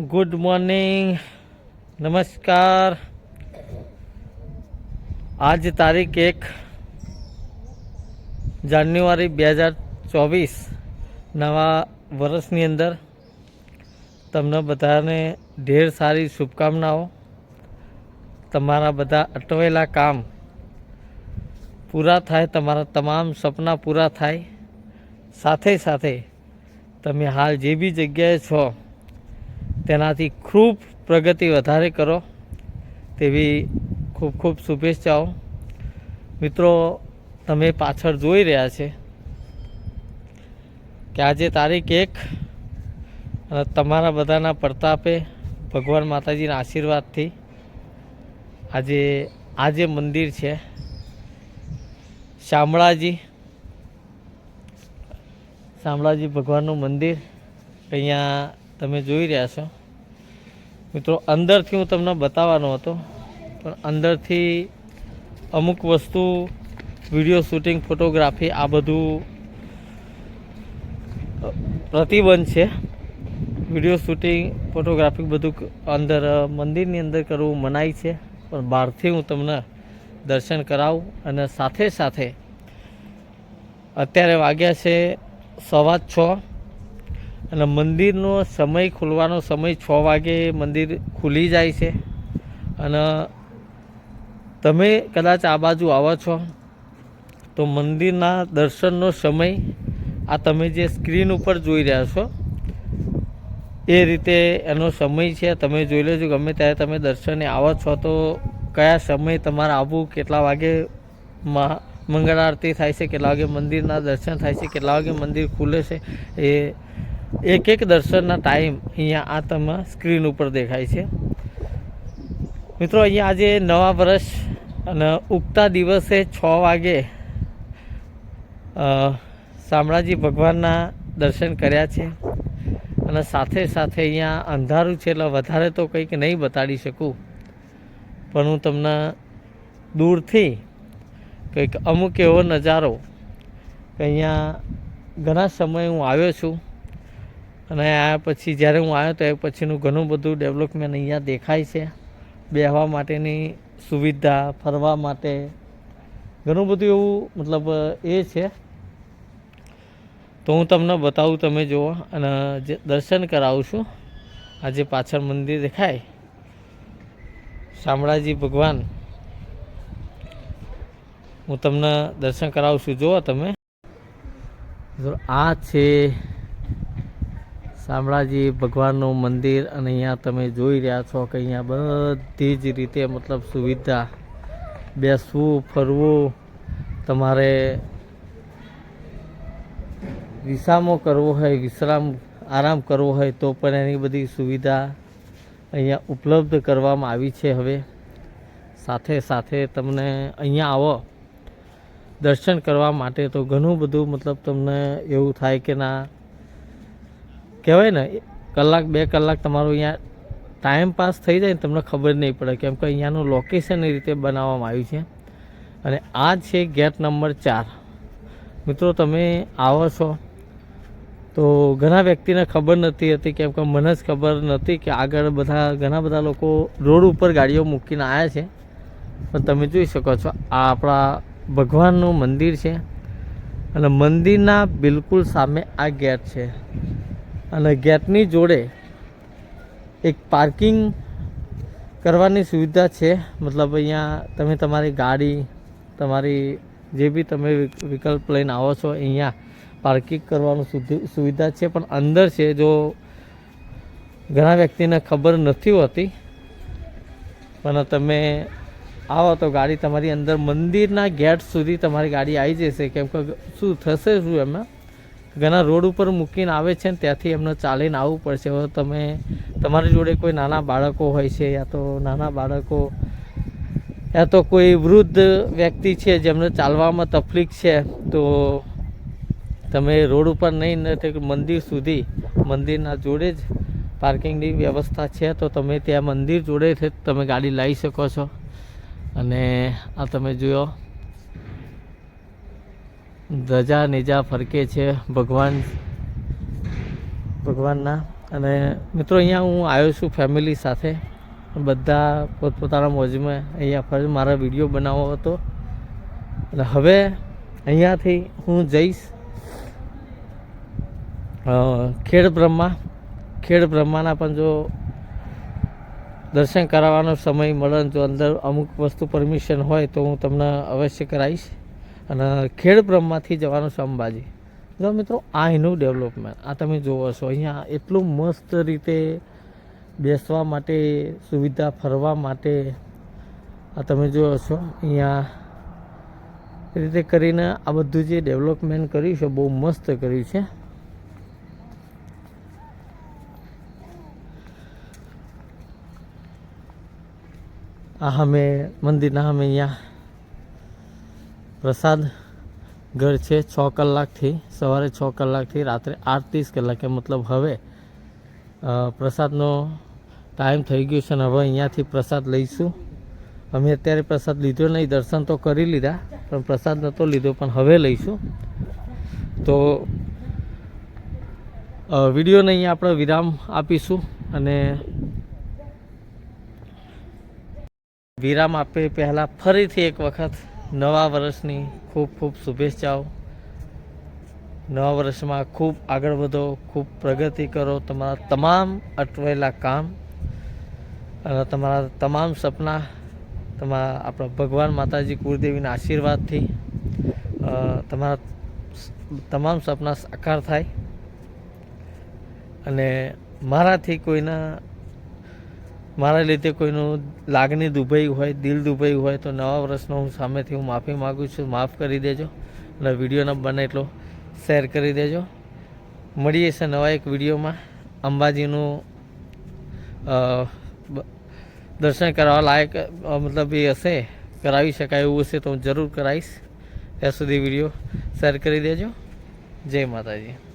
Good morning નમસ્કાર આજ તારીખ એક જાન્યુઆરી બે હજાર ચોવીસ નવા વર્ષની અંદર તમને બધાને ઢેર સારી શુભકામનાઓ તમારા બધા અટવાયેલા કામ પૂરા થાય તમારા તમામ સપના પૂરા થાય સાથે સાથે તમે હાલ જે બી જગ્યાએ છો તેનાથી ખૂબ પ્રગતિ વધારે કરો તેવી ખૂબ ખૂબ શુભેચ્છાઓ. મિત્રો, તમે પાછળ જોઈ રહ્યા છે કે આજે તારીખ એક અને તમારા બધાના પ્રતાપે ભગવાન માતાજીના આશીર્વાદથી આજે આ જે મંદિર છે. શામળાજી શામળાજી ભગવાનનું મંદિર અહીંયા તમે જોઈ રહ્યા છો. મિત્રો, અંદરથી હું તમને બતાવવાનો હતો, પણ અંદરથી અમુક વસ્તુ, વીડિયો શૂટિંગ, ફોટોગ્રાફી, આ બધું પ્રતિબંધ છે. વીડિયો શૂટિંગ, ફોટોગ્રાફી બધું અંદર મંદિરની અંદર કરવું મનાય છે, પણ બહારથી હું તમને દર્શન કરાવું અને સાથે સાથે અત્યારે વાગ્યા છે સવા છ. અને મંદિરનો સમય ખુલવાનો સમય છ વાગે મંદિર ખુલી જાય છે. અને તમે કદાચ આ બાજુ આવો છો, તો મંદિરના દર્શનનો સમય આ તમે જે સ્ક્રીન ઉપર જોઈ રહ્યા છો, એ રીતે એનો સમય છે. તમે જોઈ લેજો ગમે ત્યારે તમે દર્શને આવો છો, તો કયા સમય તમારે આવવું, કેટલા વાગે મંગળ આરતી થાય છે, કેટલા વાગે મંદિરના દર્શન થાય છે, કેટલા વાગે મંદિર ખુલે છે, એ એક એક દર્શનના ટાઈમ અહીંયા આ તમે સ્ક્રીન ઉપર દેખાય છે. મિત્રો, અહીંયા આજે નવા વર્ષ અને ઉગતા દિવસે છ વાગે શામળાજી ભગવાનના દર્શન કર્યા છે. અને સાથે સાથે અહીંયા અંધારું છે એટલે વધારે તો કંઈક નહીં બતાડી શકું. પણ હું તમને દૂરથી કંઈક અમુક એવો નજારો કે અહીંયા ઘણા સમય હું આવ્યો છું. અને આ પછી જ્યારે હું આવ્યો તો એ પછીનું ઘણું બધું ડેવલપમેન્ટ અહીંયા દેખાય છે. બેહવા માટેની સુવિધા, ફરવા માટે ઘણું બધું એવું મતલબ એ છે. તો હું તમને બતાવું, તમે જુઓ અને જે દર્શન કરાવું છું. આ જે પાછળ મંદિર દેખાય. શામળાજી ભગવાન. હું તમને દર્શન કરાવું છું. જુઓ તમે. આ છે શામળાજી ભગવાનનું મંદિર અને અહીંયા તમે જોઈ રહ્યા છો કે અહીંયા બધી જ રીતે મતલબ સુવિધા. બેસવું ફરવું, તમારે વિસામો કરવો હોય, વિશ્રામ, આરામ કરવો હોય તો પણ એની બધી સુવિધા અહીંયા ઉપલબ્ધ કરવામાં આવી છે હવે. સાથે સાથે તમને અહીંયા આવો, દર્શન કરવા માટે તો ઘણું બધું મતલબ તમને એવું થાય કે ના કહેવાય ને, કલાક, બે કલાક તમારું અહીંયા ટાઈમ પાસ થઈ જાય ને તમને ખબર નહીં પડે. કેમ કે અહીંયાનું લોકેશન એ રીતે બનાવવામાં આવ્યું છે. અને આ છે ગેટ નંબર ચાર. મિત્રો, તમે આવો છો તો ઘણા વ્યક્તિને ખબર નથી હતી, કેમ કે મને જ ખબર નથી કે આગળ બધા, ઘણા બધા લોકો રોડ ઉપર ગાડીઓ મૂકીને આવ્યા છે. પણ તમે જોઈ શકો છો, આ આપણા ભગવાનનું મંદિર છે. અને મંદિરના બિલકુલ સામે આ ગેટ છે. અને ગેટની જોડે એક પાર્કિંગ કરવાની સુવિધા છે. મતલબ અહીંયા તમે તમારી ગાડી, તમારી જે બી તમે વિકલ્પ લઈને આવો છો, અહીંયા પાર્કિંગ કરવાનું સુવિધા છે. પણ અંદર છે, જો ઘણા વ્યક્તિને ખબર નથી હોતી, પણ તમે આવો તો ગાડી તમારી અંદર મંદિરના ગેટ સુધી તમારી ગાડી આવી જશે. કેમ કે શું થશે શું એમાં? ઘણા રોડ ઉપર મૂકીને આવે છે ને ત્યાંથી એમને ચાલીને આવવું પડશે. હવે તમે, તમારી જોડે કોઈ નાના બાળકો હોય છે યા તો નાના બાળકો, યા તો કોઈ વૃદ્ધ વ્યક્તિ છે જેમને ચાલવામાં તકલીફ છે, તો તમે રોડ ઉપર નહીં મંદિર સુધી, મંદિરના જોડે જ પાર્કિંગની વ્યવસ્થા છે, તો તમે ત્યાં મંદિર જોડેથી તમે ગાડી લાવી શકો છો. અને આ તમે જુઓ ધજા નેજા ફરકે છે ભગવાન, ભગવાનના. અને મિત્રો, અહીંયા હું આવ્યો છું ફેમિલી સાથે. બધા પોતપોતાના મોજમાં અહીંયા ફરી મારા વીડિયો બનાવવો હતો. અને હવે અહીંયાથી હું જઈશ. ખેડ બ્રહ્મા. ખેડ બ્રહ્માના પણ જો દર્શન કરાવવાનો સમય મળે જો અંદર અમુક વસ્તુ પરમિશન હોય તો હું તમને અવશ્ય કરાવીશ. અને ખેડબ્રહ્માથી જવાનું છે અંબાજી. જો મિત્રો, આ એનું ડેવલપમેન્ટ આ તમે જોવો છો. અહીંયા એટલું મસ્ત રીતે બેસવા માટે, સુવિધા ફરવા માટે, આ તમે જુઓ છો, અહીંયા રીતે કરીને આ બધું જે ડેવલપમેન્ટ કર્યું છે, બહુ મસ્ત કર્યું છે. આ અમે મંદિરના અમે અહીંયા પ્રસાદ ઘર છે છ કલાકથી, સવારે છ કલાકથી, રાત્રે આઠ ત્રીસ કલાકે. મતલબ હવે પ્રસાદનો ટાઈમ થઈ ગયો છે અને હવે અહીંયાથી પ્રસાદ લઈશું. અમે અત્યારે પ્રસાદ લીધો નહીં, દર્શન તો કરી લીધા, પણ પ્રસાદ નહોતો લીધો, પણ હવે લઈશું. તો વિડીયોને અહીંયા આપણે વિરામ આપીશું અને વિરામ આપે પહેલાં ફરીથી એક વખત. નવા વર્ષની ખૂબ ખૂબ શુભેચ્છાઓ. નવા વર્ષમાં ખૂબ આગળ વધો, ખૂબ પ્રગતિ કરો તમારા તમામ અટવાયેલા કામ અને તમારા તમામ સપના તમારા આપણા ભગવાન માતાજી કુળદેવીના આશીર્વાદથી તમારા તમામ સપના સાકાર થાય. અને મારાથી કોઈના મારા લીધે કોઈનું લાગણી દુભાઈ હોય, દિલ દુભાઈ હોય, તો નવા વર્ષનો હું સામેથી હું માફી માગું છું. માફ કરી દેજો અને વિડીયોનો બને એટલો શેર કરી દેજો. મળીએ છે નવા એક વિડીયોમાં. અંબાજીનું દર્શન કરવા લાયક મતલબ એ હશે, કરાવી શકાય એવું હશે તો હું જરૂર કરાવીશ. ત્યાં સુધી વીડિયો શેર કરી દેજો. જય માતાજી.